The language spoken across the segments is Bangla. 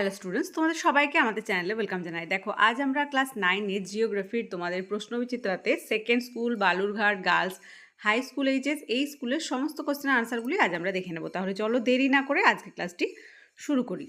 হ্যালো স্টুডেন্টস তোমাদের সবাইকে আমাদের চ্যানেলে ওয়েলকাম জানাই। দেখো, আজ আমরা ক্লাস নাইনে জিওগ্রাফির তোমাদের প্রশ্নবিচিত্রাতে second school Balurghat girls high school HS এই স্কুলের সমস্ত কোশ্চেনের আনসারগুলি আজ আমরা দেখে নেব। তাহলে চলো দেরি না করে আজকে ক্লাসটি শুরু করি।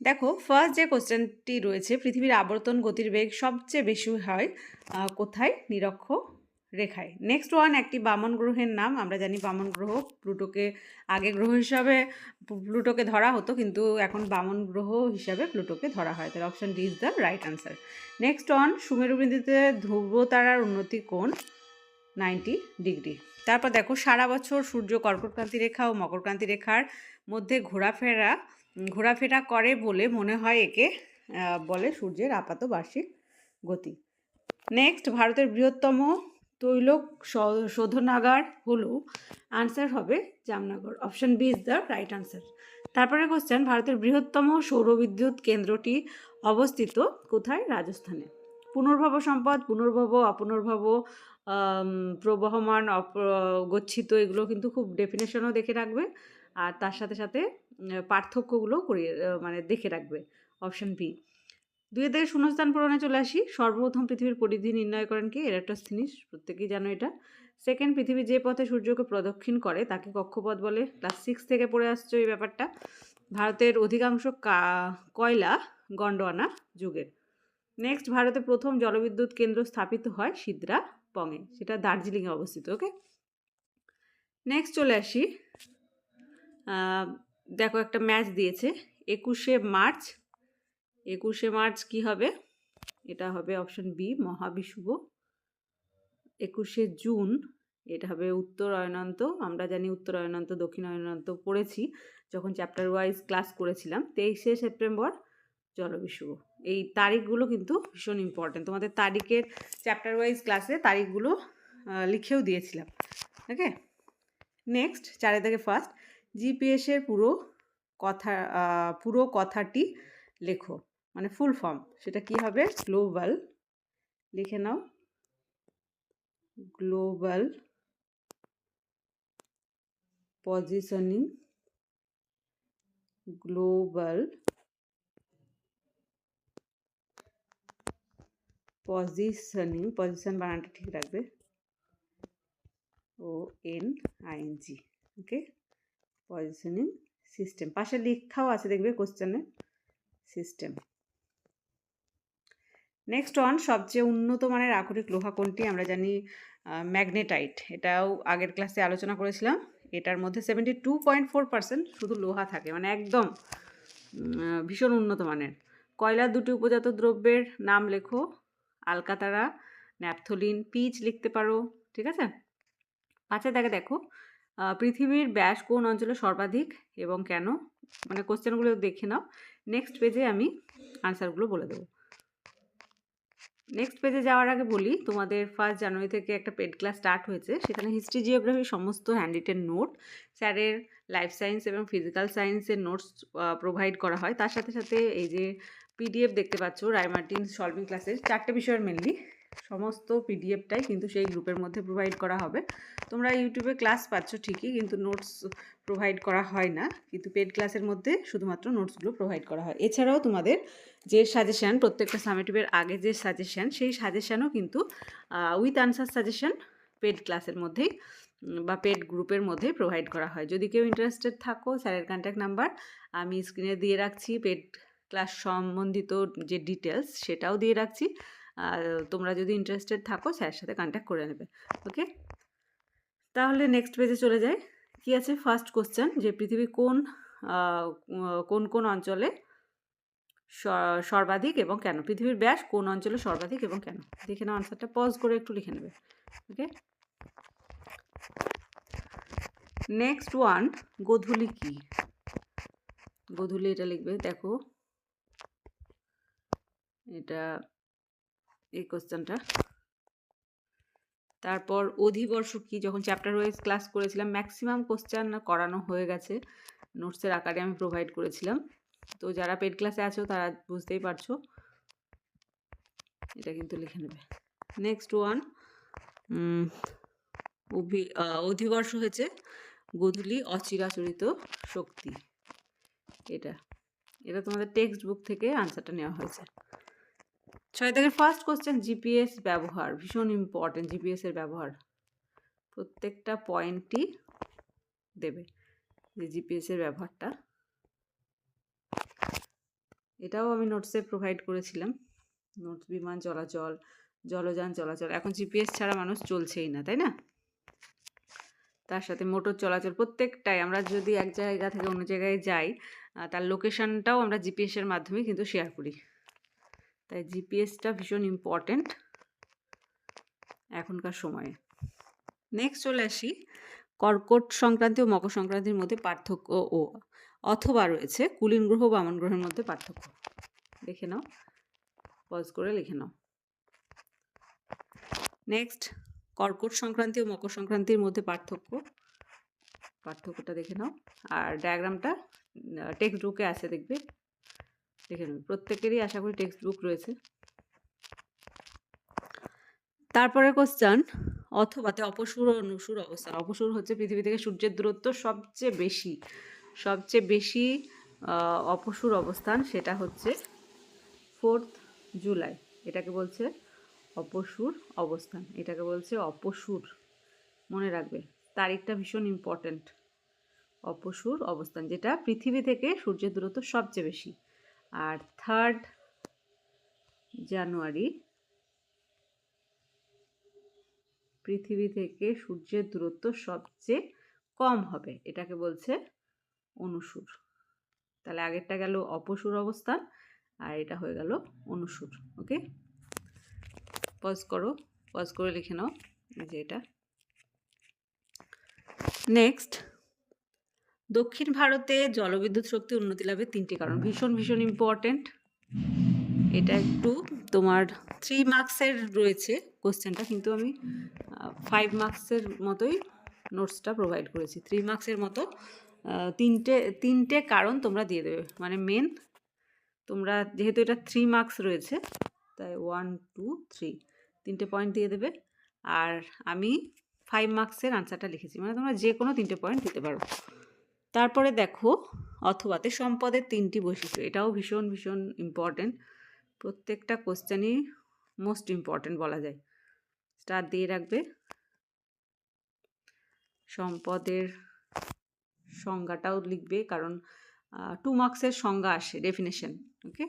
দেখো ফার্স্ট যে কোশ্চেনটি রয়েছে, পৃথিবীর আবর্তন গতির বেগ সবচেয়ে বেশি হয় কোথায়? নিরক্ষ রেখায় নেক্সট ওয়ান একটি বামন গ্রহের নাম। আমরা জানি বামন গ্রহ প্লুটোকে আগে গ্রহ হিসাবে, প্লুটোকে ধরা হতো, কিন্তু এখন বামন গ্রহ হিসাবে প্লুটোকে ধরা হয়। তাহলে option D is the right answer next on সুমেরুবিন্দুতে ধ্রুব তারার উন্নতি কোণ? নাইনটি ডিগ্রি তারপর দেখো, সারা বছর সূর্য কর্কটক্রান্তি রেখা ও মকরক্রান্তি রেখার মধ্যে ঘোরাফেরা ঘোরাফেরা করে বলে মনে হয় একে বলে সূর্যের আপাত বার্ষিক গতি। নেক্সট ভারতের বৃহত্তম তৈল শ- শোধনাগার হলো আনসার হবে Jamnagar. Option B is the right answer তারপরে কোশ্চেন ভারতের বৃহত্তম সৌরবিদ্যুৎ কেন্দ্রটি অবস্থিত কোথায়? রাজস্থানে। পুনর্ভব সম্পদ, পুনর্ভব, অপুনর্ভব প্রবহমান, অপ- গচ্ছিত, এগুলো কিন্তু খুব ডেফিনেশনও দেখে রাখবে। আর তার সাথে সাথে পার্থক্যগুলো করিয়ে মানে দেখে রাখবে। অপশন বি দুই থেকে শূন্যস্থান পূরণে চলে আসি। সর্বপ্রথম পৃথিবীর পরিধি নির্ণয় করেন কি? এরাটোস্থিনিস প্রত্যেকেই জানো এটা। সেকেন্ড পৃথিবী যে পথে সূর্যকে প্রদক্ষিণ করে, তাকে কক্ষপথ বলে। ক্লাস সিক্স থেকে পড়ে আসছো এই ব্যাপারটা। ভারতের অধিকাংশ কয়লা গন্ডোয়ানা যুগের। নেক্সট ভারতে প্রথম জলবিদ্যুৎ কেন্দ্র স্থাপিত হয় সিদ্রা পঙে সেটা দার্জিলিংয়ে অবস্থিত, ওকে? নেক্সট চলে আসি। দেখো একটা ম্যাচ দিয়েছে। একুশে মার্চ একুশে মার্চ কি হবে? এটা হবে অপশন বি মহাবিষুব। একুশে জুন, এটা হবে উত্তর অয়নন্ত আমরা জানি উত্তর অয়নন্ত দক্ষিণ অয়নন্ত পড়েছি, যখন চ্যাপ্টার ওয়াইজ ক্লাস করেছিলাম। তেইশে সেপ্টেম্বর, জলবিষুব। এই তারিখগুলো কিন্তু ভীষণ ইম্পর্টেন্ট তোমাদের তারিখের চ্যাপ্টার ওয়াইজ ক্লাসে তারিখগুলো লিখেও দিয়েছিলাম। ওকে নেক্সট চারে থেকে ফার্স্ট জিপিএসের পুরো কথা পুরো কথাটি লেখো। মানে ফুল ফর্ম সেটা কি হবে? গ্লোবাল লিখে নাও। Global positioning global positioning position বানানটা ঠিক রাখবে। O N ING okay positioning system পাশে লেখাও আছে দেখবে কোশ্চেনে সিস্টেম নেক্সট অন সবচেয়ে উন্নত মানের আকরিক লোহা কোনটি? আমরা জানি ম্যাগনেটাইট। এটাও আগের ক্লাসে আলোচনা করেছিলাম। এটার মধ্যে seventy two point four percent শুধু লোহা থাকে। মানে একদম ভীষণ উন্নত মানের। কয়লার দুটি উপজাত দ্রব্যের নাম লেখো। আলকাতারা, ন্যাপথলিন, পিচ লিখতে পারো, ঠিক আছে? পাঁচে দেখে। দেখো পৃথিবীর ব্যাস কোন অঞ্চলে সর্বাধিক এবং কেন? মানে কোশ্চেনগুলো দেখে নাও। নেক্সট পেজে আমি আনসারগুলো বলে দেবো। নেক্সট পেজে যাওয়ার আগে বলি, তোমাদের ফার্স্ট জানুয়ারি থেকে একটা পেড ক্লাস স্টার্ট হয়েছে। সেখানে হিস্ট্রি জিওগ্রাফি সমস্ত হ্যান্ড রিটেন নোট স্যারের লাইফ সায়েন্স এবং ফিজিক্যাল সায়েন্সের নোটস প্রোভাইড করা হয়। তার সাথে সাথে এই যে পিডিএফ দেখতে পাচ্ছ রায়মার্টিন সলভিং ক্লাসের চারটে বিষয়ের মেনলি সমস্ত পিডিএফটাই কিন্তু সেই গ্রুপের মধ্যে প্রোভাইড করা হবে। তোমরা ইউটিউবে ক্লাস পাচ্ছ ঠিকই, কিন্তু নোটস প্রোভাইড করা হয় না। কিন্তু পেড ক্লাসের মধ্যে শুধুমাত্র নোটসগুলো প্রোভাইড করা হয়। এছাড়াও তোমাদের যে সাজেশান প্রত্যেকটা সামেটিভের আগে যে সাজেশান সেই সাজেশানও কিন্তু উইথ আনসার সাজেশান পেড ক্লাসের মধ্যেই বা পেড গ্রুপের মধ্যে প্রোভাইড করা হয়। যদি কেউ ইন্টারেস্টেড থাকো স্যারের কন্ট্যাক্ট নাম্বার আমি স্ক্রিনে দিয়ে রাখছি। পেড ক্লাস সম্বন্ধিত যে ডিটেলস সেটাও দিয়ে রাখছি। আর তোমরা যদি ইন্টারেস্টেড থাকো, স্যারের সাথে কন্ট্যাক্ট করে নেবে ওকে তাহলে নেক্সট পেজে চলে যাই। কি আছে? ফার্স্ট কোশ্চেন যে পৃথিবী কোন কোন কোন অঞ্চলে সর্বাধিক এবং কেন? পৃথিবীর ব্যাস কোন অঞ্চলে সর্বাধিক এবং কেন? দেখে নাও আনসারটা পজ করে একটু লিখে নেবে ওকে নেক্সট ওয়ান গোধূলি কি? গোধূলি এটা লিখবে, দেখো। এটা এই কোশ্চেনটা। তারপর অধিবর্ষ কি? যখন চ্যাপ্টার ওয়াইজ ক্লাস করেছিলাম ম্যাক্সিমাম কোশ্চেন করানো হয়ে গেছে। নোটসের আকারে আমি প্রোভাইড করেছিলাম। তো যারা পেড ক্লাসে আছো, তারা বুঝতেই পারছ। এটা কিন্তু লিখে নেবে। নেক্সট ওয়ান অধিবর্ষ হয়েছে গোধূলি অচিরাচরিত শক্তি। এটা এটা তোমাদের টেক্সট বুক থেকে আনসারটা নেওয়া হয়েছে। ছয় থেকে ফার্স্ট কোশ্চেন জিপিএস ব্যবহার, ভীষণ ইম্পর্টেন্ট জিপিএস এর ব্যবহার। প্রত্যেকটা পয়েন্টই দেবে যে জিপিএস এর ব্যবহারটা। এটাও আমি নোটসে প্রোভাইড করেছিলাম। নোটস বিমান চলাচল, জলযান চলাচল। এখন জিপিএস ছাড়া মানুষ চলছেই না, তাই না? তার সাথে মোটর চলাচল প্রত্যেকটাই। আমরা যদি এক জায়গা থেকে অন্য জায়গায় যাই তার লোকেশনটাও আমরা জিপিএসের মাধ্যমে কিন্তু শেয়ার করি। তাই জিপিএসটা ভীষণ ইম্পর্ট্যান্ট এখনকার সময়ে। নেক্সট চলে আসি, কর্কট সংক্রান্তি ও মকর সংক্রান্তির মধ্যে পার্থক্য ও, অথবা রয়েছে কুলীন গ্রহ বামন গ্রহের মধ্যে পার্থক্য। দেখে নাও পজ করে লিখে নাও। নেক্সট কর্কট সংক্রান্তি ও মকর সংক্রান্তির মধ্যে পার্থক্য, পার্থক্যটা দেখে নাও। আর ডায়াগ্রামটা টেক্সট বুকে আছে দেখবে। দেখে নেবে। প্রত্যেকেরই আশা করি টেক্সট বুক রয়েছে। তারপরে কোশ্চান অথবাতে অপসূর অনুসুর অবস্থান। অপসুর হচ্ছে পৃথিবী থেকে সূর্যের দূরত্ব সবচেয়ে বেশি। সবচেয়ে বেশি অপসুর অবস্থান সেটা হচ্ছে ফোর্থ জুলাই। এটাকে বলছে অপসুর অবস্থান। এটাকে বলছে অপসুর। মনে রাখবে, তারিখটা ভীষণ ইম্পর্ট্যান্ট অপসুর অবস্থান, যেটা পৃথিবী থেকে সূর্যের দূরত্ব সবচেয়ে বেশি। আর থার্ড জানুয়ারি পৃথিবী থেকে সূর্যের দূরত্ব সবচেয়ে কম হবে, এটাকে বলছে অনুসুর। তাহলে আগেরটা গেল অপসুর অবস্থান আর এটা হয়ে গেল অনুসুর, ওকে? পজ করো পজ করে লিখে নাও যে এটা। নেক্সট দক্ষিণ ভারতে জলবিদ্যুৎ শক্তি উন্নতি লাভের তিনটি কারণ। ভীষণ ভীষণ ইম্পর্ট্যান্ট এটা একটু তোমার থ্রি মার্কসের রয়েছে কোশ্চেনটা কিন্তু আমি ফাইভ মার্কসের মতোই নোটসটা প্রোভাইড করেছি। থ্রি মার্কসের মতো তিনটে তিনটে কারণ তোমরা দিয়ে দেবে। মানে মেন তোমরা যেহেতু এটা থ্রি মার্কস রয়েছে তাই ওয়ান টু থ্রি তিনটে পয়েন্ট দিয়ে দেবে। আর আমি ফাইভ মার্কসের আনসারটা লিখেছি। মানে তোমরা যে কোনো তিনটে পয়েন্ট দিতে পারো। তারপরে দেখো অথবাতে সম্পদের তিনটি বৈশিষ্ট্য, এটাও ভীষণ ভীষণ ইম্পর্ট্যান্ট প্রত্যেকটা কোশ্চেনই মোস্ট ইম্পর্ট্যান্ট বলা যায়। স্টার দিয়ে রাখবে। সম্পদের সংজ্ঞাটাও লিখবে, কারণ টু মার্কসের সংজ্ঞা আসে ডেফিনেশন ওকে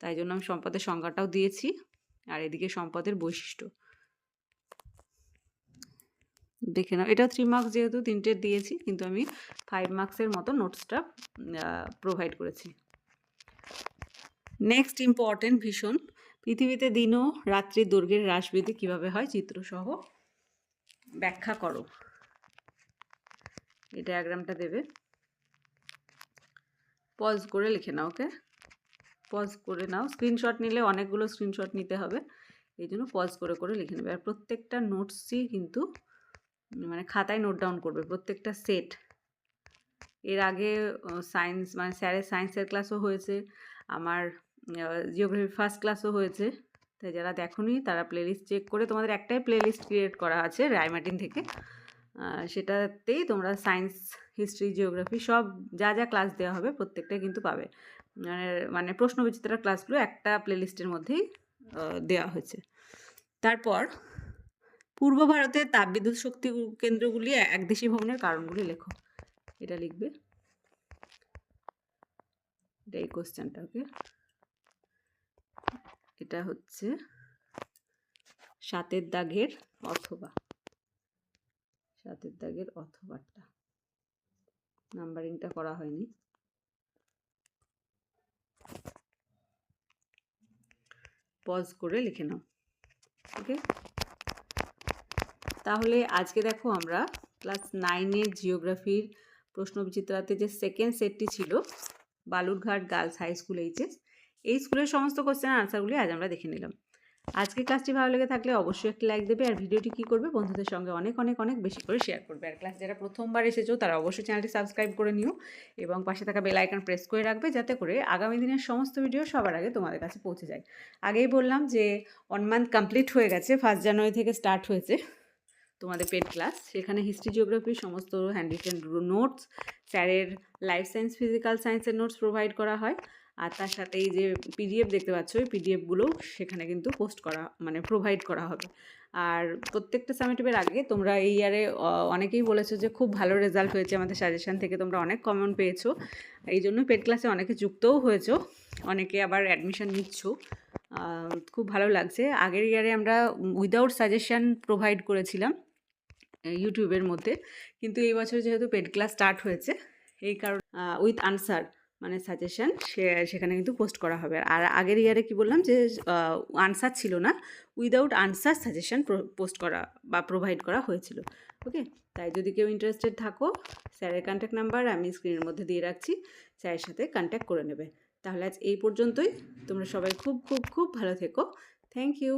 তাই জন্য আমি সম্পদের সংজ্ঞাটাও দিয়েছি। আর এদিকে সম্পদের বৈশিষ্ট্য। দেখে নাও। এটা থ্রি মার্কস যেহেতু তিনটে দিয়েছি, কিন্তু আমি ফাইভ মার্কসের মতো নোটসটা প্রোভাইড করেছি। নেক্সট ইম্পর্টেন্ট ভীষণ। পৃথিবীতে দিন ও রাত্রির দৈর্ঘ্যের হ্রাসবৃদ্ধি কীভাবে হয় চিত্রসহ ব্যাখ্যা করো। এই ডায়াগ্রামটা দেবে। পজ করে লিখে নাও ওকে পজ করে নাও। স্ক্রিনশট নিলে অনেকগুলো স্ক্রিনশট নিতে হবে। এই জন্য পজ করে করে লিখে নেবে। আর প্রত্যেকটা নোটসই কিন্তু মানে খাতায় নোট ডাউন করবে প্রত্যেকটা সেট এর আগে সায়েন্স মানে স্যারের সায়েন্সের ক্লাসও হয়েছে, আমার জিওগ্রাফি ফার্স্ট ক্লাসও হয়েছে। তাই যারা দেখোনি, তারা প্লেলিস্ট চেক করে তোমাদের একটাই প্লেলিস্ট ক্রিয়েট করা আছে রায়মার্টিন থেকে। সেটাতেই তোমরা সায়েন্স হিস্ট্রি জিওগ্রাফি সব যা যা ক্লাস দেওয়া হবে প্রত্যেকটাই কিন্তু পাবে। মানে মানে প্রশ্ন বিচিত্রার ক্লাসগুলো একটা প্লেলিস্টের মধ্যেই দেওয়া হয়েছে। তারপর পূর্ব ভারতের তাপবিদ্যুৎ শক্তি কেন্দ্রগুলি একদেশী ভবনের কারণগুলি লেখো। এটা লিখবে। এটা এই কোশ্চেনটা ওকে এটা হচ্ছে সাতের দাগের অথবা। সাতের দাগের অথবাটা। নাম্বারিংটা করা হয়নি। পজ করে লিখে নাও ওকে তাহলে আজকে দেখো আমরা ক্লাস নাইনের জিওগ্রাফির প্রশ্ন বিচিত্রাতে যে সেকেন্ড সেটটি ছিল, Balurghat girls high school HS, এই স্কুলের সমস্ত কোশ্চেন আনসারগুলি আজ আমরা দেখে নিলাম। আজকে ক্লাসটি ভালো লেগে থাকলে অবশ্যই একটি লাইক দেবে আর ভিডিওটি কী করবে বন্ধুদের সঙ্গে অনেক অনেক অনেক বেশি করে শেয়ার করবে। আর ক্লাস যারা প্রথমবার এসেছ, তারা অবশ্যই চ্যানেলটি সাবস্ক্রাইব করে নিও এবং পাশে থাকা বেল আইকন প্রেস করে রাখবে যাতে করে আগামী দিনের সমস্ত ভিডিও সবার আগে তোমাদের কাছে পৌঁছে যায়। আগেই বললাম যে ওয়ান মান্থ কমপ্লিট হয়ে গেছে ফার্স্ট জানুয়ারি থেকে স্টার্ট হয়েছে। তোমাদের পেড ক্লাস সেখানে হিস্ট্রি জিওগ্রাফির সমস্ত হ্যান্ড রিটেন নোটস স্যারের লাইফ সায়েন্স ফিজিক্যাল সায়েন্সের নোটস প্রোভাইড করা হয়। আর তার সাথে এই যে পিডিএফ দেখতে পাচ্ছ এই পিডিএফগুলোও সেখানে কিন্তু পোস্ট করা মানে প্রোভাইড করা হবে। আর প্রত্যেকটা সামিটিভের আগে তোমরা এই ইয়ারে অনেকেই বলেছ যে খুব ভালো রেজাল্ট হয়েছে আমাদের সাজেশান থেকে, তোমরা অনেক কমন পেয়েছ। এই জন্য পেড ক্লাসে অনেকে যুক্তও হয়েছো, অনেকে আবার অ্যাডমিশন নিচ্ছ। খুব ভালো লাগছে। আগের ইয়ারে আমরা উইদাউট সাজেশন প্রোভাইড করেছিলাম। ইউটিউবের মধ্যে। কিন্তু এই বছর যেহেতু পেড ক্লাস স্টার্ট হয়েছে, এই কারণ উইথ আনসার মানে সাজেশন সে, সেখানে কিন্তু পোস্ট করা হবে। আর আগের ইয়ারে কি বললাম যে আনসার ছিল না উইদাউট আনসার সাজেশন পোস্ট করা বা প্রোভাইড করা হয়েছিল। ওকে তাই যদি কেউ ইন্টারেস্টেড থাকো, স্যারের কন্ট্যাক্ট নাম্বার আমি স্ক্রিনের মধ্যে দিয়ে রাখছি, স্যারের সাথে কন্ট্যাক্ট করে নেবে। তাহলে আজ এই পর্যন্তই। তোমরা সবাই খুব খুব খুব ভালো থেকো। Thank you